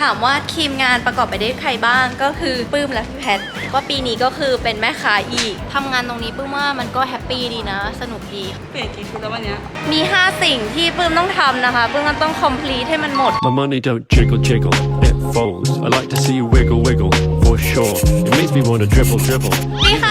ถามว่าทีมงานประกอบไปด้วยใครบ้างก็คือปื้มและพี่แพทก็ปีนี้ก็คือเป็นแม่ค้าอีกทำงานตรงนี้ปื้มว่ามันก็แฮปปี้ดีนะ สนุกดี เปลี่ยนกี่ชุดแล้ววันเนี้ยมี 5 สิ่งที่ปื้มต้องทำนะคะปื้มก็ต้อง complete ให้มันหมด My money don't jiggle jiggle, it falls. I like to see you wiggle wiggle, for sure. It makes me wanna dribble dribble. มีใคร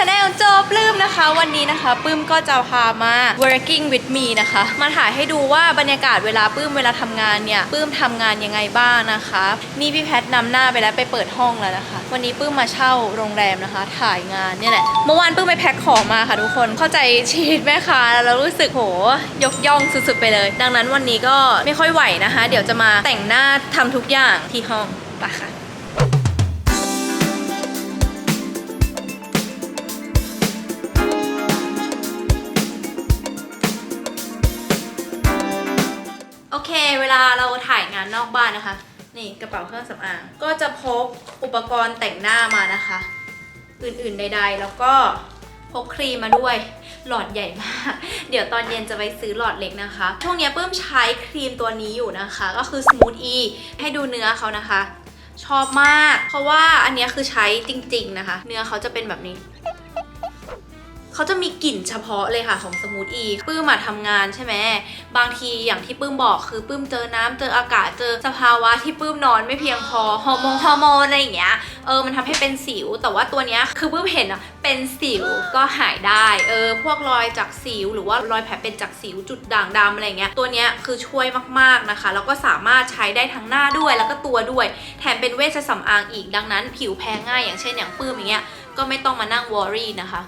ต้อนรับเข้าสู่ช anel จปลื้มนะคะ วันนี้นะคะปื้มก็จะพามา working with me นะคะ มาถ่ายให้ดูว่าบรรยากาศเวลาปื้มเวลาทำงานเนี่ยปื้มทำงานยังไงบ้างนะคะ นี่พี่แพทนำหน้าไปแล้วไปเปิดห้องแล้วนะคะ วันนี้ปื้มมาเช่าโรงแรมนะคะ ถ่ายงานเนี่ยแหละเมื่อวานปื้มไปแพ็คของมาค่ะทุกคนเข้าใจชีวิตแม่ค้าแล้วรู้สึกโหยกย่องสุดๆไปเลย ดังนั้นวันนี้ก็ไม่ค่อยไหวนะคะ เดี๋ยวจะมาแต่งหน้าทำทุกอย่างที่ห้องไปค่ะ ลาเราถ่ายงานนอกบ้านนะคะ นี่กระเป๋าเครื่องสำอาง ก็จะพกอุปกรณ์แต่งหน้ามานะคะ อื่นๆใด ๆ แล้วก็พกครีมมาด้วยหลอดใหญ่มาก เดี๋ยวตอนเย็นจะไปซื้อหลอดเล็กนะคะ ช่วงนี้ยปื้มใช้ครีมตัวนี้อยู่นะคะ ก็คือ Smooth E ให้ดูเนื้อเขานะคะ ชอบมาก เพราะว่าอันนี้คือใช้จริง ๆนะคะ เนื้อเขาจะเป็นแบบนี้ เขาจะมีกลิ่นเฉพาะเลยค่ะของสมูทอีปื้มมาทำงานใช่ไหมบางทีอย่างที่ปื้มบอกคือปื้มเจอน้ำเจออากาศเจอสภาวะที่ปื้มนอนไม่เพียงพอฮอร์โมนฮอร์โมนอะไรอย่างเงี้ยเออมันทำให้เป็นสิว แต่ว่าตัวเนี้ยคือปื้มเห็นอะเป็นสิวก็หายได้เออพวกรอยจากสิว หรือว่ารอยแผลเป็นจากสิวจุดด่างดำอะไรเงี้ยตัวเนี้ยคือช่วยมากๆนะคะแล้วก็สามารถใช้ได้ทั้งหน้าด้วยแล้วก็ตัวด้วย แถมเป็นเวชสำอางอีกดังนั้น ผิวแพ้ง่ายอย่างเช่นอย่างปื้มอย่างเงี้ยก็ไม่ต้องมานั่งวอรี่นะคะ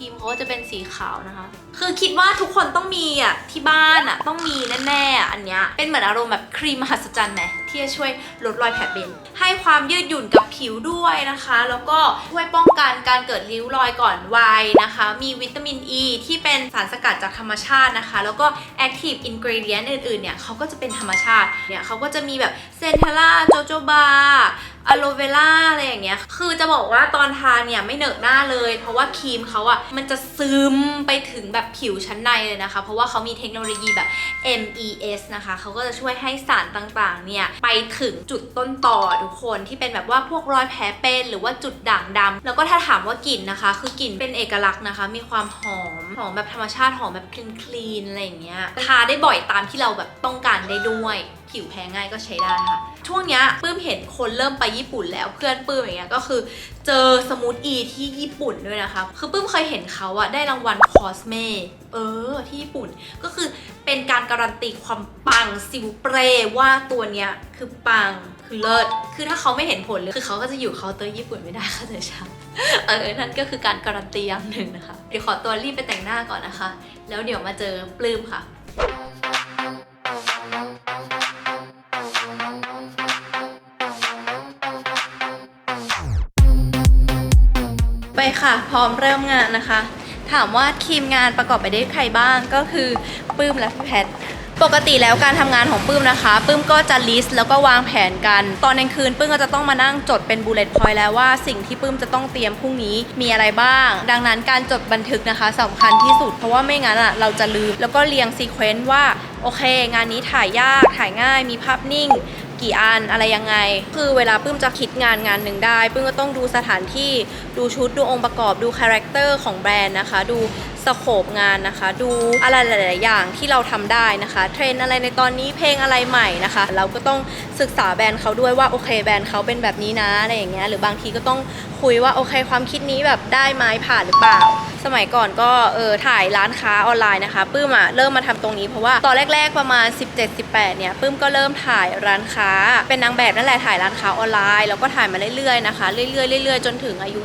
รีมเขาก็จะเป็นสีขาวนะคะ คือคิดว่าทุกคนต้องมีอะที่บ้านอะต้องมีแน่ๆอะอันเนี้ยเป็นเหมือนอารมณ์แบบครีมมหัศจรรย์ไหมที่จะช่วยลดรอยแผลเป็น ให้ความยืดหยุ่นกับผิวด้วยนะคะ แล้วก็ช่วยป้องกันการเกิดริ้วรอยก่อนวัยนะคะ มีวิตามินอ e ีที่เป็นสารสกัดจากธรรมชาตินะคะ แล้วก็ active ingredient อื่นๆเนี่ยเขาก็จะเป็นธรรมชาติเนี่ยเขาก็จะมีแบบเซนเทล่าโจโจบา อะโลเวล่าอะไรอย่างเงี้ย คือจะบอกว่าตอนทานเนี่ยไม่เหนอะหน้าเลย เพราะว่าครีมเขาอะมันจะซึมไปถึงแบบผิวชั้นในเลยนะคะ เพราะว่าเขามีเทคโนโลยีแบบ MES นะคะเขาก็จะช่วยให้สารต่างๆ เนี่ยไปถึงจุดต้นต่อทุกคนที่เป็นแบบว่าพวกรอยแผลเป็นหรือว่าจุดด่างดำแล้วก็ถ้าถามว่ากลิ่นนะคะ คือกลิ่นเป็นเอกลักษณ์นะคะ มีความหอมหอมแบบธรรมชาติหอมแบบคลีนคลีนอะไรอย่างเงี้ยทาได้บ่อยตามที่เราแบบต้องการได้ด้วย ผิวแพ้ง่ายก็ใช้ได้ค่ะ ช่วงเนี้ยปื้มเห็นคนเริ่มไปญี่ปุ่นแล้วเพื่อนปื้มอย่างเงี้ยก็คือเจอสมูทอีที่ญี่ปุ่นด้วยนะคะ คือปื้มเคยเห็นเขาอะได้รางวัลคอสเมเออที่ญี่ปุ่นก็คือเป็นการการันตีความปังซิลเปร์ว่าตัวเนี้ยคือปังคือเลิศคือถ้าเขาไม่เห็นผลเลยคือเขาก็จะอยู่เคาน์เตอร์ญี่ปุ่นไม่ได้ค่ะเธอชาเออนั่นก็คือการการันตีอย่างหนึ่งนะคะเดี๋ยวขอตัวรีบไปแต่งหน้าก่อนนะคะ แล้วเดี๋ยวมาเจอปลื้มค่ะ ไปค่ะ พร้อมเริ่มงานนะคะ ถามว่าทีมงานประกอบไปด้วยใครบ้างก็คือปื้มและพี่แพทปกติแล้วการทำงานของปื้มนะคะปื้มก็จะลิสต์แล้วก็วางแผนกัน ตอนกลางคืนปื้มก็จะต้องมานั่งจดเป็นบูเลต์พอยต์แล้วว่าสิ่งที่ปื้มจะต้องเตรียมพรุ่งนี้มีอะไรบ้าง ดังนั้นการจดบันทึกนะคะสำคัญที่สุดเพราะว่าไม่งั้นอะเราจะลืม แล้วก็เรียงซีเควนต์ว่าโอเค งานนี้ถ่ายยากถ่ายง่ายมีภาพนิ่ง กี่อันอะไรยังไง คือเวลาปื้มจะคิดงานงานหนึ่งได้ปื้มก็ต้องดูสถานที่ดูชุดดูองค์ประกอบดูคาแรคเตอร์ของแบรนด์นะคะ ดู โคปงานนะคะ ดูอะไรหลาย ๆ อย่างที่เราทำได้นะคะ เทรนอะไรในตอนนี้เพลงอะไรใหม่นะคะ เราก็ต้องศึกษาแบรนด์เขาด้วยว่าโอเคแบรนด์เขาเป็นแบบนี้นะอะไรอย่างเงี้ยหรือบางทีก็ต้องคุยว่าโอเคความคิดนี้แบบได้ไหมผ่านหรือเปล่า สมัยก่อนก็เออถ่ายร้านค้าออนไลน์นะคะปื้มอะเริ่มมาทำตรงนี้เพราะว่าตอนแรก ๆ ประมาณ 17-18 เนี่ยปื้มก็เริ่มถ่ายร้านค้า เป็นนางแบบนั่นแหละถ่ายร้านค้าออนไลน์แล้วก็ถ่ายมาเรื่อย ๆ นะคะ เรื่อย ๆ เรื่อย ๆ จนถึงอายุ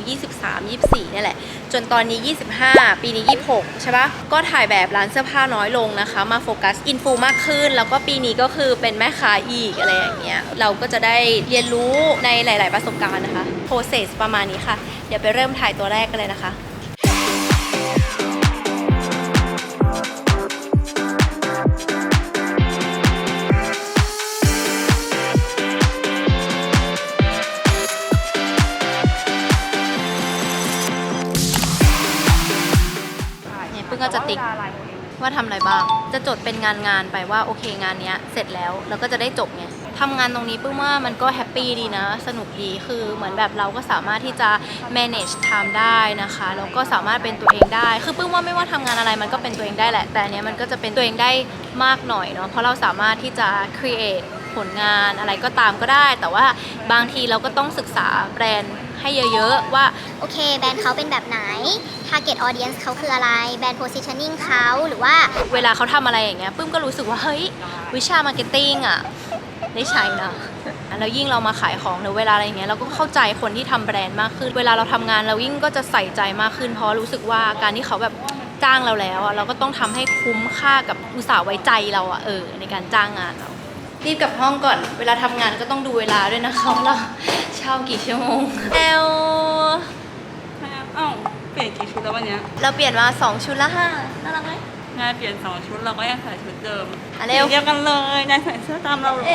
23-24 เนี่ยแหละจนตอนนี้ 25 ปีนี้ 26 ใช่ปะก็ถ่ายแบบร้านเสื้อผ้าน้อยลงนะคะ มาโฟกัสอินฟูมากขึ้น แล้วก็ปีนี้ก็คือเป็นแม่ค้าอีกอะไรอย่างเงี้ย เราก็จะได้เรียนรู้ในหลาย ๆ ประสบการณ์นะคะ โปรเซสประมาณนี้ค่ะ เดี๋ยวไปเริ่มถ่ายตัวแรกกันเลยนะคะ จะติ๊กว่าทำอะไรบ้าง จะจดเป็นงานงานๆไปว่าโอเคงานเนี้ยเสร็จแล้วแล้วก็จะได้จบไงทำงานตรงนี้ปื้มว่ามันก็แฮปปี้ดีนะ สนุกดีคือเหมือนแบบเราก็สามารถที่จะ manage time ได้นะคะแล้วก็สามารถเป็นตัวเองได้ คือปื้มว่าไม่ว่าทำงานอะไรมันก็เป็นตัวเองได้แหละ แต่อันเนี้ยมันก็จะเป็นตัวเองได้มากหน่อยเนาะเพราะเราสามารถที่จะ create ผลงานอะไรก็ตามก็ได้ แต่ว่าบางทีเราก็ต้องศึกษาแบรนด์ให้เยอะๆว่า โอเค แบรนด์เขาเป็นแบบไหน target audience เขาคืออะไร แบรนด์ positioning เขาหรือว่าเวลาเขาทำอะไรอย่างเงี้ยปื้มก็รู้สึกว่าเฮ้ยวิชามาร์เก็ตติ้งอะได้ใช้นะแล้วยิ่งเรามาขายของหรือเวลาอะไรอย่างเงี้ยเราก็เข้าใจคนที่ทำแบรนด์มากขึ้น เวลาเราทำงานเรายิ่งก็จะใส่ใจมากขึ้น เพราะรู้สึกว่าการที่เขาแบบจ้างเราแล้วอะเราก็ต้องทำให้คุ้มค่ากับอุตสาห์ไว้ใจเราอะเออในการจ้างงานเรา รีบกลับห้องก่อน เวลาทำงานก็ต้องดูเวลาด้วยนะคะว่าเราเช่ากี่ชั่วโมงเอลเอ้าเปลี่ยนกี่ชุดแล้ววันเนี้ยเราเปลี่ยนมาสองชุดละห้าน่ารักไหม นายเปลี่ยนสองชุดเราก็ยังใส่ชุดเดิมอะเร็ว สีเดียวกันเลยนายใส่เสื้อตามเราเหรอ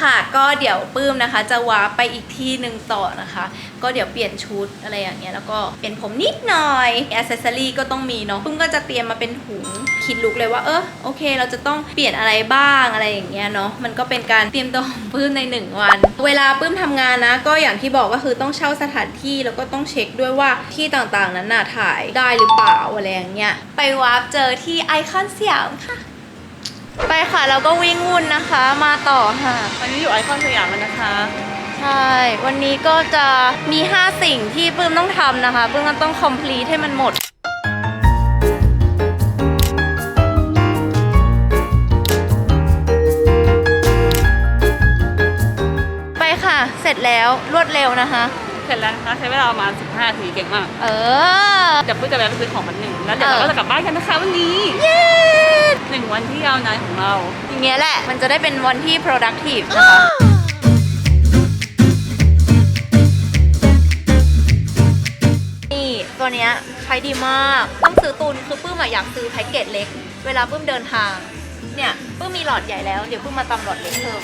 ค่ะ ก็เดี๋ยวปื้มนะคะ จะวาร์ปไปอีกที่หนึ่งต่อนะคะ ก็เดี๋ยวเปลี่ยนชุดอะไรอย่างเงี้ยแล้วก็เปลี่ยนผมนิดหน่อยอ c เซสซอรี่ก็ต้องมีเนาะปื้มก็จะเตรียมมาเป็นถุงคิดลุกเลยว่าเออโอเค เราจะต้องเปลี่ยนอะไรบ้างอะไรอย่างเงี้ยเนาะมันก็เป็นการเตรียมตัวของปื้มในหนึ่งวัน เวลาปื้มทำงานนะ ก็อย่างที่บอกก็คือต้องเช่าสถานที่แล้วก็ต้องเช็คด้วยว่าที่ต่างๆนั้นน่ะถ่ายได้หรือเปล่าอะไรอย่างเงี้ยไปวาร์ปเจอที่ไอคอนสยามค่ะ ไปค่ะเราก็วิ่งวุ่นนะคะมาต่อค่ะวันนี้อยู่ไอคอนสยามแล้วนะคะ ใช่ วันนี้ก็จะมี 5 สิ่งที่ปื้มต้องทำนะคะปื้มก็ต้อง complete ให้มันหมดไปค่ะเสร็จแล้วรวดเร็วนะคะ เสร็จแล้วนะคะใช้เวลาประมาณ15นาทีเก่งมากเออเดี๋ยวปุ้ยจะแวะไปซื้อของมันหนึ่งแล้วเดี๋ยวเราเออก็จะกลับบ้านกันนะคะวันนี้เย้หนึ่งวันที่ยาวนานของเรา อย่างเงี้ยแหละ มันจะได้เป็นวันที่ productive นะคะนี่ตัวเนี้ยใช้ดีมากต้องซื้อตุนคือปื้มอะอยากซื้อแพ็กเกจเล็ก เวลาปื้มเดินทาง เนี่ยปื้มมีหลอดใหญ่แล้ว เดี๋ยวปื้มมาตำหลอดเล็กเพิ่ม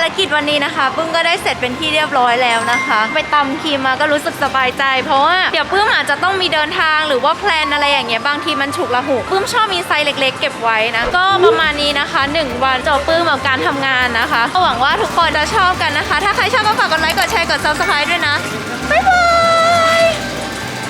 ารกิจวันนี้นะคะปึ้งก็ได้เสร็จเป็นที่เรียบร้อยแล้วนะคะ ไปตำครีมมาก็รู้สึกสบายใจ เพราะว่าเดี๋ยวปึ้มอาจจะต้องมีเดินทางหรือว่าแพลนอะไรอย่างเงี้ยบางทีมันฉุกละหุกปึ้มชอบมีไซส์เล็ก ๆ เก็บไว้นะก็ประมาณนี้นะคะ 1 วันจบปึ้มกับการทำงานนะคะหวังว่าทุกคนจะชอบกันนะคะ ถ้าใครชอบก็ฝากกดไลค์กดแชร์กดซับสไครต์ด้วยนะ